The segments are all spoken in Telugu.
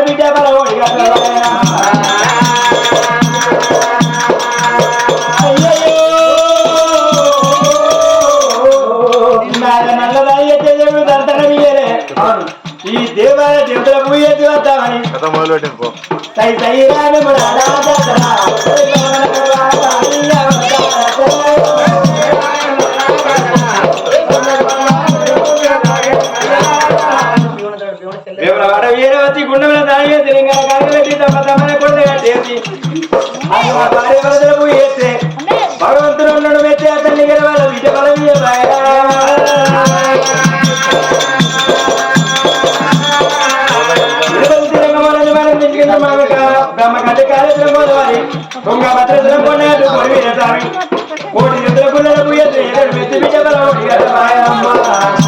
విద్యా బలవాడిగా ఈ దేవాలయ దేవతల పూజ వద్దామని కథ మొదలు పెట్టింది భార్య వరదలకు వేస్తే భగవంతుడు అతన్ని గెలవాలి. బలం దొంగ కొన్నాడు స్వామి కోటి నిద్ర పుల్లలకు ఎదురు మెత్తి బిడ్డ బలం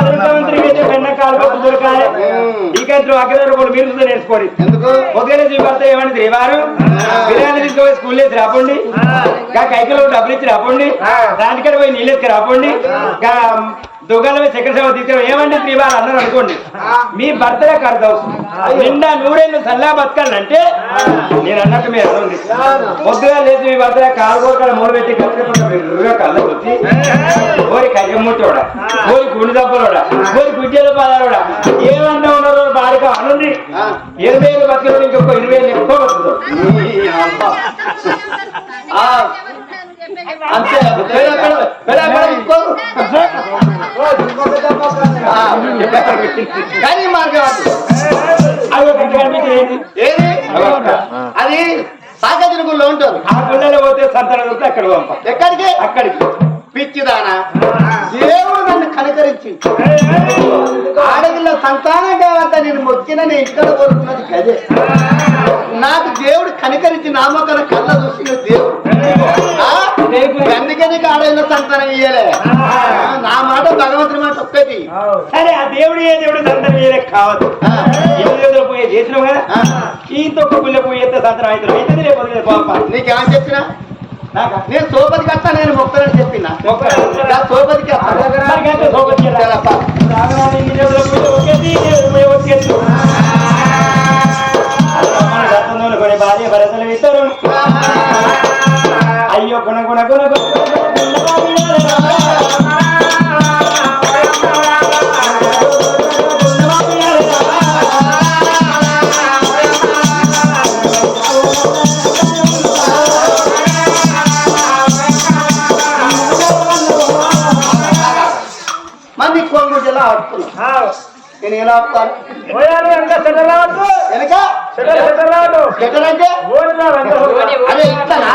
అదృష్టవంతుడికి అయితే పెన్న కాలు కొట్టు దొరకాలి. ఈ కంట్లో అగ్రహారం కూడా మీరు చూస్తే నేర్చుకోండి. పొద్దున వారు బిర్యానీ తీసుకొని స్కూల్ వేసి రాపండి. కైకలో డబ్బులు ఇచ్చి రాపండి. దానికడ పోయి నీళ్ళు ఎత్తి రాపండి. గా దుకాణం పోయి సేవ తీసుకురా ఏమండి శ్రీవారు అన్నారు అనుకోండి. మీ భర్తలే అవుతుంది నిండా నూడేళ్ళు సల్లా బతకాలంటే నేను అన్నట్టు మీరు అర్థం పొద్దుగా లేదు మీ భర్తలే కాలు కోరకాల మూడు పెట్టి కలుపుకుంటా కళ్ళకు వచ్చి ఓరి కయ్యమ్ముట్టోడా కోరి గుండె దప్పలోడా కోరి గుజ్జల పాదాలోడా ఏమన్నా ఉన్నారో బాలిక అనుంది ఇరవై ఏళ్ళు బతికిన ఇంకొక ఇరవై ఏళ్ళు ఎక్కువ బతుకుతాడు. ఆ, అంతే. కానీ మార్గం అది. ఏది? సాగతిన గుళ్ళో ఉంటారు ఆ గుండెలో పోతే సంతానం వస్తే అక్కడ పంప. ఎక్కడికి? అక్కడికి. పిచ్చిదానా. దేవుడు నన్ను కనికరించి ఆడపిల్ల సంతానం దేవత నేను మొక్కిన నేను ఇక్కడ కోరుకున్నది గదే. నాకు దేవుడు కనికరించి నామకన కళ్ళ చూసిన దేవుడు. సరే ఆ దేవుడు ఏ దేవుడు సంతానం చేయలేక కావద్దు. రోజులు పోయే చేసినావు కదా. ఈ తొక్క పుల్ల పోయి ఎంత సంతానం అవుతారు అయితే లేకపోతే లేదు పంప. నీకేమని చెప్పినా? నాకా? నేను సోపతికి వస్తా నేను మొక్కలని చెప్పిన? కొన్ని భార్య భరతలు ఇద్దరు అయ్యో గుణ గుణ గుణ గుణ. నేను ఎలా ఆపుతాను? వెనక అదే ఇస్తానా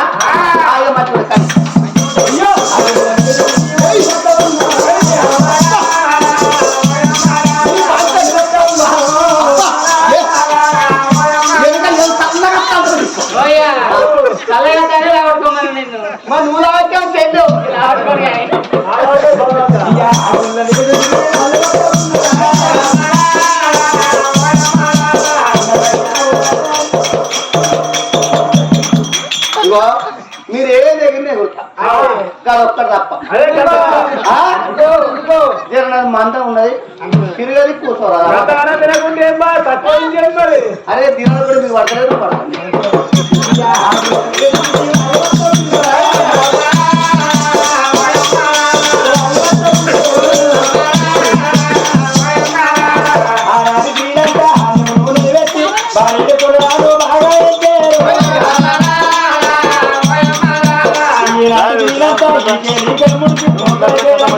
తప్ప. మంట ఉన్నది. తిరగది కూర్చోరా. అరే మీకు పట్టలేదు పడుతుంది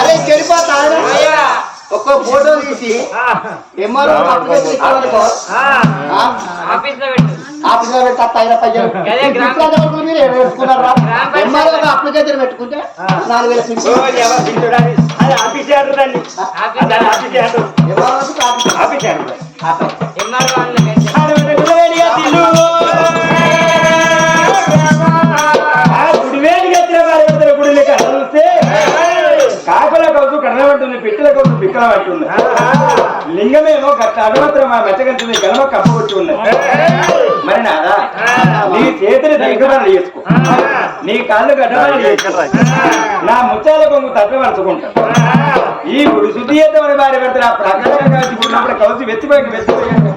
అరే చెడిపోతా ఒక్క ఫోటో తీసి ఎంఆర్ఓ ఆఫీస్ లో పెట్టి ఐదు పైసలు మీరు? పంచాయతీ. ఎంఆర్ఓ అప్లికేషన్ పెట్టుకుంటే? నాలుగు వేల ఆఫీస్ ఆఫీస్ ఆఫీస్ పిక్కల పట్టుంది. లింగమేమో అడమాత్రం మా మెచ్చగంటుంది గెలమ కప్పు కొట్టి ఉన్నది. మరి నాదా? నీ చేతులు దగ్గర చేసుకో. నీ కాళ్ళు గడ్డమని చేసుకో. నా ముత్యాల కొంగు తప్పవరుచుకుంటా ఈ గుడి శుద్ధి చేద్దామని భార్య పెడితే నా ప్రకాశంగా కలిసి ఉన్నప్పుడు కౌసి వెచ్చిపోయి వెచ్చిపోయాను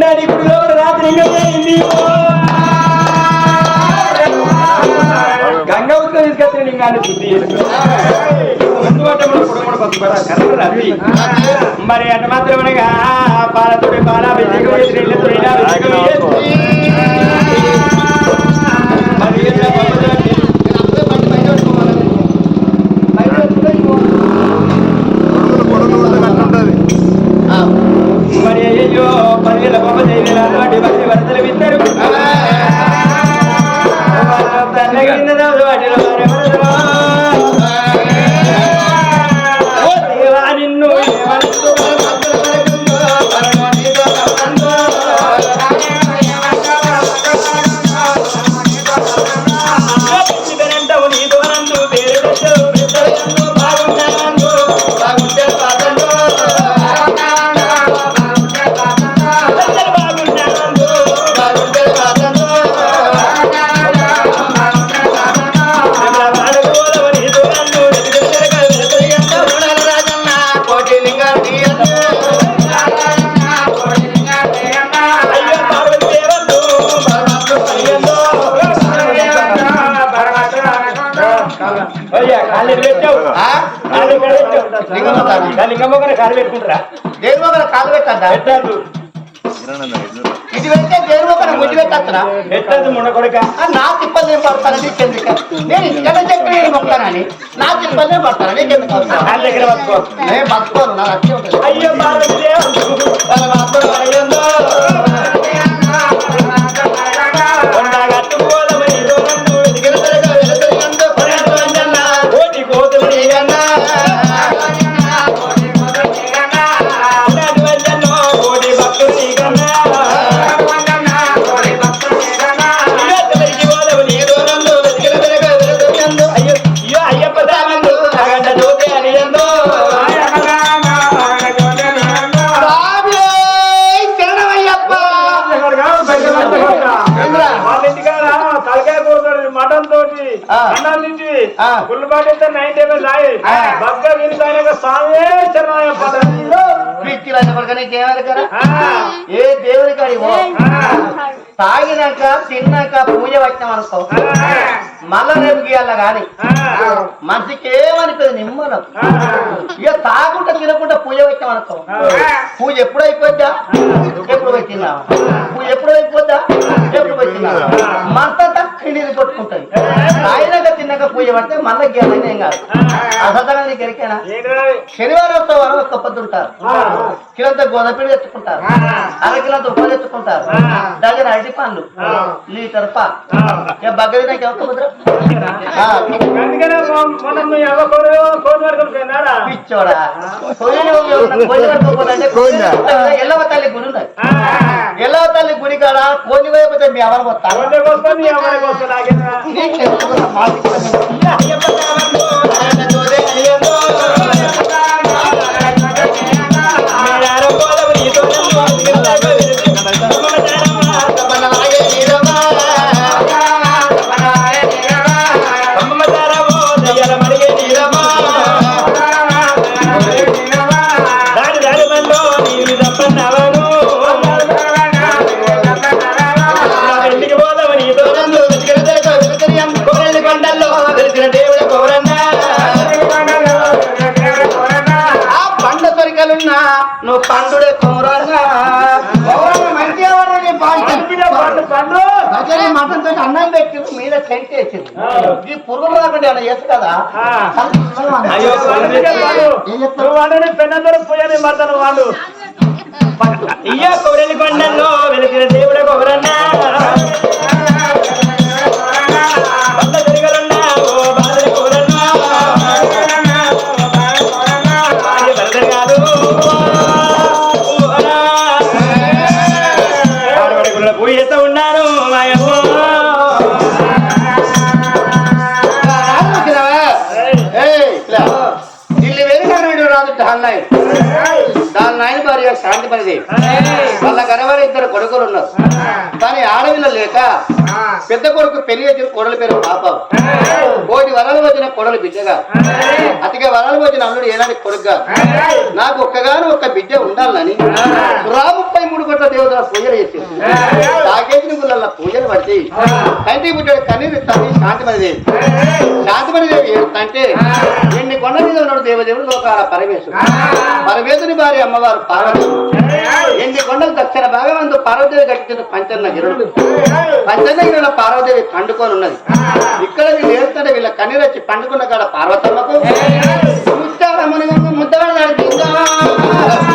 నాది ఇప్పుడు రాత్రి లింగాన్ని శుద్ధి చేసి ముందు పట్టముడు రవి మరి అటు మాత్రమనగా పాలతోటి పాలాభిషేకం చేసి? ఇది పెడితే దేని మొక్కన ముద్దు పెట్టద్దా పెట్టద్దు మున్న కొడుక. నా తిప్పలు నేను పడతానని నీకెందుకు నేను ఇక్కడ చెప్పి నేను మొక్కనని నా తిప్పలు నేను పడతాను? నీకెందుకు దగ్గర పట్టుకో. నేను బతుకోను నా ఉంటుంది. అయ్యో తాగినాక తిన్నాక పూజ వచ్చినాం అనుకో. మళ్ళా రేపు గీయాల గాని. ఆ. మనిషికి ఏమనిపోయింది నిమ్మలం. ఇక తాగుంటా తినకుండా పూజ వచ్చాం అనుకో. పూజ ఎప్పుడు అయిపోద్దా? ఎప్పుడు వచ్చిందా పూజ ఎప్పుడు అయిపోద్దా? ఎప్పుడు వచ్చిందా మంత తక్కువ నీళ్ళు కొట్టుకుంటుంది తాగినాక తిన్నాక పూజ పడితే మళ్ళీ గీయాలని ఏం కాదు. అసలు నీకు ఎరికేనా? శనివారం వస్తే ఒక్క పొద్దుంటారు కిలంత గోధపిండి తెచ్చుకుంటారు. అర కిలంత ఉప్పు తెచ్చుకుంటారు. దగ్గర అరటి పండ్లు. లీటర్ పా. బగ్గది నాకు ఎవరు? కుదర పిచ్చోడా ఎల్లవ తల్లి గుడి ఉన్నది. ఎల్లవ తల్లి గుడి కాడ కోడి పోయిపోతే మీ ఎవరు పోతారు? కొంచెం ఈ పురుగులు రాకుండా ఏమైనా చేసు కదా? ఏం పెన్నదొర పోయని మర్దన వాడు ఇయ్య కోడలి కొండల్లో పనిది వాళ్ళ గనవారి ఇద్దరు కొడుకులు ఉన్నారు. కానీ ఆడవిల్ల లేక పెద్ద కొడుకు పెళ్ళి వచ్చిన కొడల పేరు పాపం. కోటి వరాలు కొడలు బిడ్డగా అతిగా వరాలు వచ్చిన అల్లుడు ఏనాటి కొడుకుగా నాకు ఒక్కగాను ఒక్క బిడ్డ ఉండాలని రా ముప్పై మూడు కోట్ల దేవతల పూజలు చేసేది తాగేసిన గుళ్ళ పూజలు పడితే తండ్రి పుట్టాడు కన్నీరు తల్లి శాంతిమణిదేవి శాంతిమణిదేవి అంటే ఎన్ని కొండ మీద ఉన్నాడు దేవదేవుడు లోకాల పరమేశ్వరుడు. పరమేశ్వరి భార్య అమ్మవారు పార్వతి. ఎన్ని కొండలు దక్షిణ భాగమందు పార్వదేవి కట్టించిన పంచన్న గిరుడు. పంచన్న గిరుల పార్వదేవి పండుకొని ఉన్నది ఇక్కడ వీళ్ళు ఏడుతాడే వీళ్ళ కన్నీరు వచ్చి పండుకున్న కాడ పార్వతమ్మకు? ముత్తారమ్మని ముద్దవాడు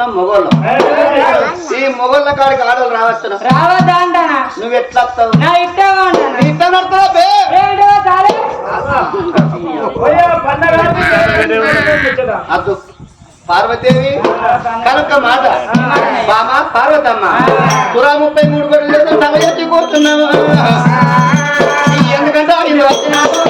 ఎత్తుకుతున్నాం మొగోళ్ళం. ఈ మొగోళ్ళ కాడికి ఆడలు రావచ్చున. రావద్దా నువ్వు ఎట్లా వస్తావు? నా అద్దు. పార్వతీదేవి కనుక మాట బామ పార్వతమ్మ. తురా ముప్పై మూడు కోట్ల దేవతలు సభ ఎత్తుకుంటున్నాము ఎందుకంటే ఆయన వచ్చినాడు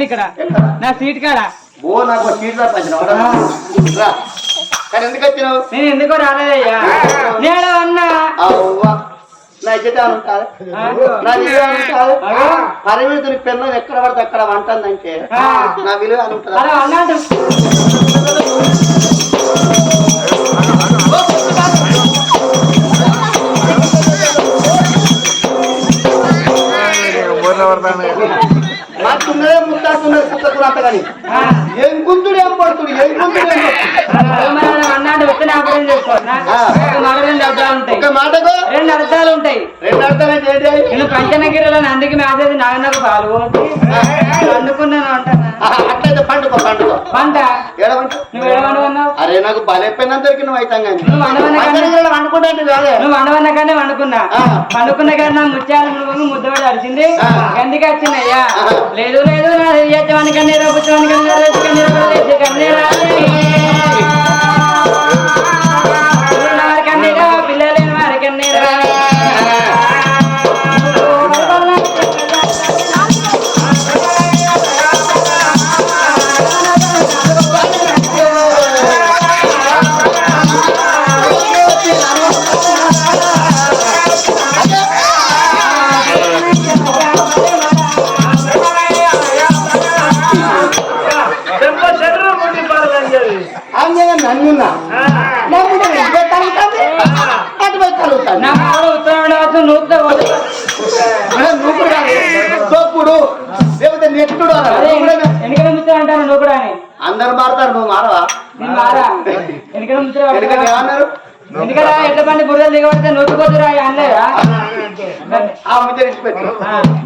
అంటుంది ఇక్కడ. నా సీట్ కాడ. ఓ నాకు సీట్ కానీ ఎందుకు వచ్చినావు? నేను ఎందుకో రాలేదయ్యా. నేను అన్నా నా ఇజ్జతాను కాదు. నా కాదు. పరిమితుని పెన్ను ఎక్కడ పడితే అక్కడ వంటుందంటే నా విలువ అనుకుంటుందా నాకు బలైపోయినా దొరికిన అవుతాం కానీ నువ్వు వండవన్న కానీ అనుకుంటే కాదే నువ్వు వండవన్న కానీ వండుకున్నా. వండుకున్న కానీ నా ముత్యాలు నువ్వు ముద్దబడి అరిచింది ఆ. గందికి వచ్చిందయ్యా. లేదు లేదు నా యజమాని కన్నీరా పుచ్చవాని కన్నీరా రేసి కన్నీరా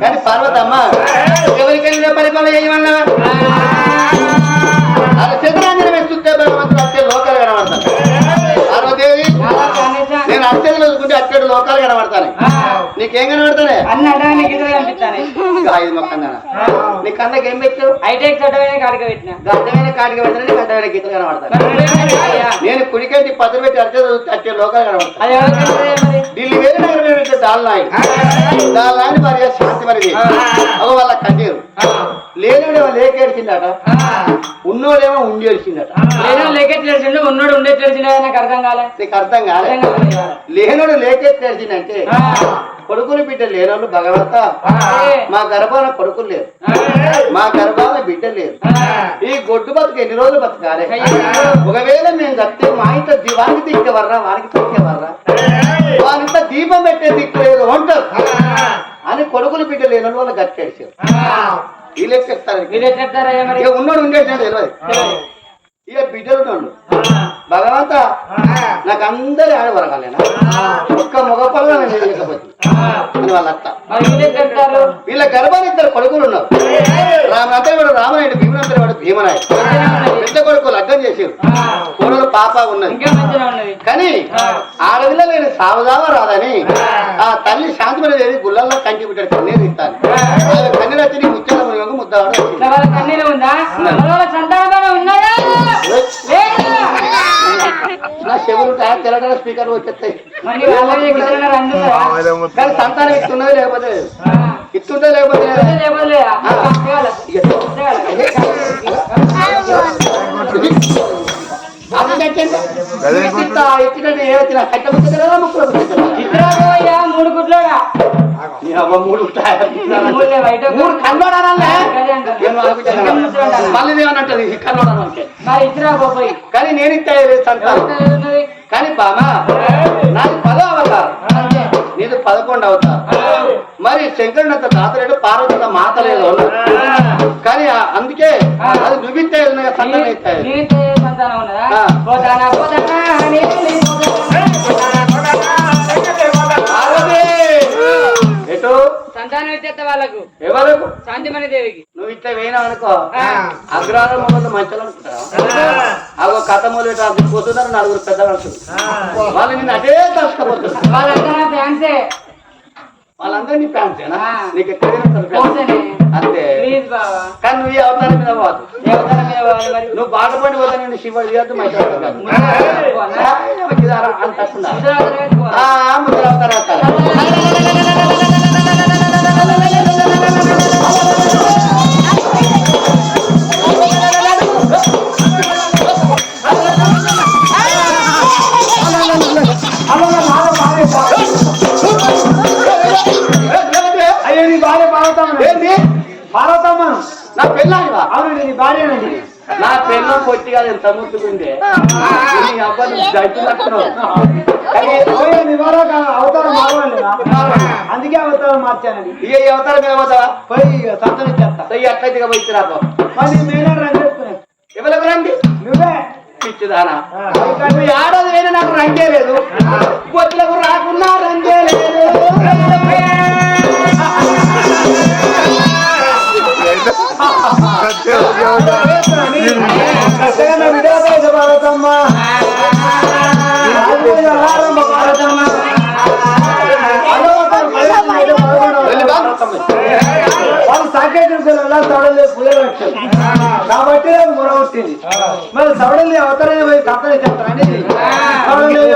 కానీ పార్వతమ్మ ఎవరికైనా పరిపాలన చేయమన్నా? అది చంద్రాంజన వేస్తుంటే భగవంతుడు అట్టే లోకాలు కనబడతాను పార్వదేవి నేను అట్టేది రోజుకుంటే అట్టేడు లోకాలు కనబడతాను నీకేం కనబడతానే అన్ని అడ్డమైన గీతలు కనిపిస్తాను. ఐదు మొక్కన్నా నీ కన్నకి ఏం పెట్టావు? హైటెక్ చట్టమైన కాడిక పెట్టిన. గడ్డమైన కాటికి పెడతానే నీకు అడ్డమైన గీతలు కనబడతాను నేను కుడికేంటి పదులు పెట్టి రోజు అట్టే లోకాలు కనబడతాను ఢిల్లీ వేరే నగరం ఏమిటో దాల్నాయి దాల్నాయని మరి శాంతి మరి అవ వాళ్ళ కన్నీరు. లేనిడేమో లేకేడ్చిందట ఉన్నోడేమో ఉండి ఏడ్చిందట లేదో లేకెట్ తెలిసిండు ఉన్నోడు ఉండే తెలిసిండు నాకు అర్థం కాలే. నీకు అర్థం కాలే. లేనోడు లేకెత్తి ఏడ్చిందంటే ఆ, కొడుకులు బిడ్డ లేనోళ్ళు భగవంత. మా గర్భాన కొడుకులు లేరు. మా గర్భాన బిడ్డ లేరు. ఈ గొడ్డు బతుకు ఎన్ని రోజులు బతకాలి. ఒకవేళ మేము కడితే మా ఇంట్లో వానికి దిక్కేవర్రా వానికి దిక్కేవర్రా వానింత దీపం పెట్టే దిక్కు లేదు అంటారు. అని కొడుకులు బిడ్డ లేని వాళ్ళు గట్టేసారు వీళ్ళు చెప్తారు? ఉన్నాడు ఉండేసినాడు తెలియదు ఇక బిడ్డలు ఉన్నాడు భగవంత నాకు అందరి ఆడవరకాలేనా ఒక్క మగ పనులు నేను అని వాళ్ళ గర్భాన్ని ఇద్దరు కొడుకులు ఉన్నారు. రామంతా వాడు రామనాయుడు భీమనంతా వాడు భీమనాయుడు పెద్ద కొడుకు చేసారు ఆ, కోడలు పాప ఉన్నది. కానీ ఆడపిల్ల నేను సావదావా రాదని ఆ. తల్లి శాంతిమని దేవి గుళ్ళల్లో కంటి బిడ్డ కన్నీరు ఇస్తాను కన్నీరు వచ్చి మునిగంగా ముద్దవాడు కన్నీరు ఉందా? తెలంగాణ స్పీకర్ వచ్చేస్తాయి సంతానం ఇస్తున్నది లేకపోతే. ఇస్తుంటే లేకపోతే లేదు. లేకపోతే ఇక అది కట్టండి. ఇచ్చిస్తా, ఇచ్చినట్టు ఏ వచ్చినా కట్ట ముచ్చటరా, ముక్కులో మూడు గుడ్లోగా. మూడు. మళ్ళీ ఏమన్నట్టు పోయి. కానీ నేను కానీ బామా నాది పదో అవతారం. నీది పదకొండు అవతారం. మరి శంకరుడు తాతలేడు పార్వతి మాత లేదు కానీ అందుకే అది నువ్వితే సంతానం ఇస్తాయి వాళ్ళకు ఎవరు శాంతిమణి దేవికి నువ్వు ఇట్లా వేయినా అనుకో అగ్రహారం మొదలు మంచిగా అనుకుంటారా అగో కథ మొదలు అక్కడ పోతున్నారు నలుగురు పెద్ద మనుషులు వాళ్ళు నిన్ను అదే తలుచుకోపోతున్నారు వాళ్ళంతా నా ఫ్యాన్సే వాళ్ళందరూ నీ ఫ్యాన్సేనా. నీకు ఎక్కడైనా. అంతే కానీ నువ్వు ఈ అవతారం మీద పోదు దేవతల మీద నువ్వు బాటపడి పోతా నేను శివుడు చేయొద్దు మంచి? అంత? ముద్ర అవతారం భార్య పార్వతమ్మ ఏంది పార్వతమ్మ నా పెళ్ళాడివా అవునండి నీ భార్యనండి నా పెళ్ళం పొట్టి కాదు ఎంత ముట్టుకుంటే నీ అబ్బాయి జడ్జి అందుకే అవతారం మార్చానండి. ఇక ఈ అవతారం మీద పోతావా? పోయి సంతం ఇచ్చేస్తా చెయ్యి అట్లయితే పోయి రాపో మరి మేనర్ రండి ఎవరికి రండి? నువ్వే. పిచ్చిదానా. ఆ. నువ్వు ఆడది వేరే నాకు రంగే లేదు. పొత్తులకు రాకున్నా రంగే లేదు. కష్టంగా వాళ్ళు సాకేసిన కాబట్టి నాకు వచ్చింది మరి సవడల్ని అవతరణ పోయి చెప్తారని సవడల్ని